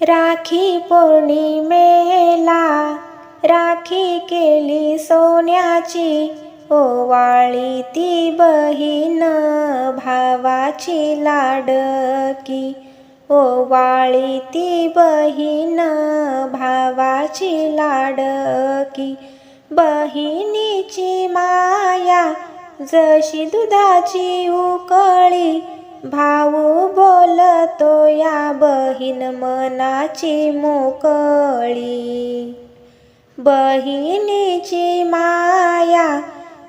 राखी पौर्णिमेला राखी केली सोन्याची ओवाळी ती बहीण भावाची लाडकी. ओवाळी ती बहीण भावाची लाडकी. बहिणीची माया जशी दुधाची उकळी भाऊ बोल बहीण मनाची मोकळी. बहिणीची माया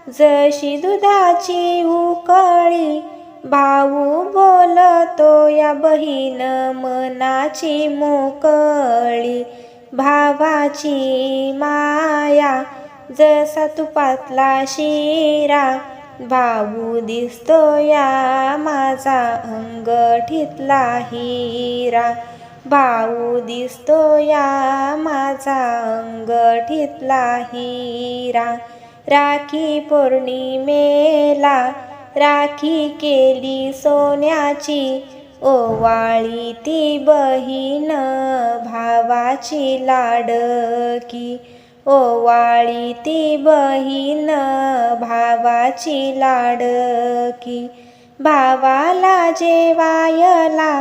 जशी दुधाची उकळी. भाऊ बोलतो या बहीण मनाची मोकळी. भावाची माया जसा तुपातला शिरा. भाऊ दिसतो या माझा अंगठीतला हिरा. भाऊ दिसतो या माझा अंगठीतला हिरा. राखी पौर्णिमेला राखी केली सोन्याची. ओवाळी ती बहीण भावाची लाडकी. ओवाळी ती बहीण भावाची लाडकी. भावाला जेवायला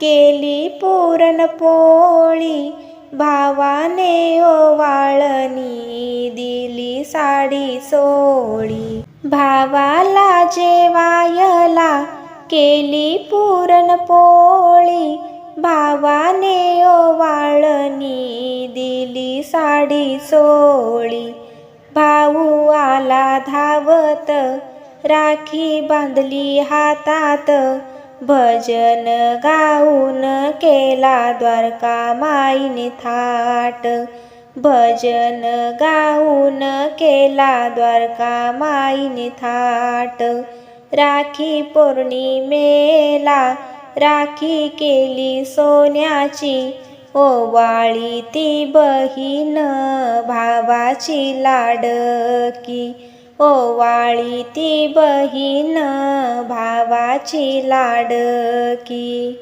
केली पुरणपोळी भावाने ओवाळणी दिली साडी सोळी. भावाला जेवायला केली पुरणपोळी भावाने ओवाळणी दिली साडी सोळी. भाऊ आला धावत राखी बांधली हातात. भजन गाऊन केला द्वारका माईने थाट. भजन गाऊन केला द्वारका माईने थाट. राखी पौर्णिमेला राखी केली सोन्याची. ओवाळी ती बहीण भावाची लाडकी. ओवाळी ती बहीण भावाची लाडकी.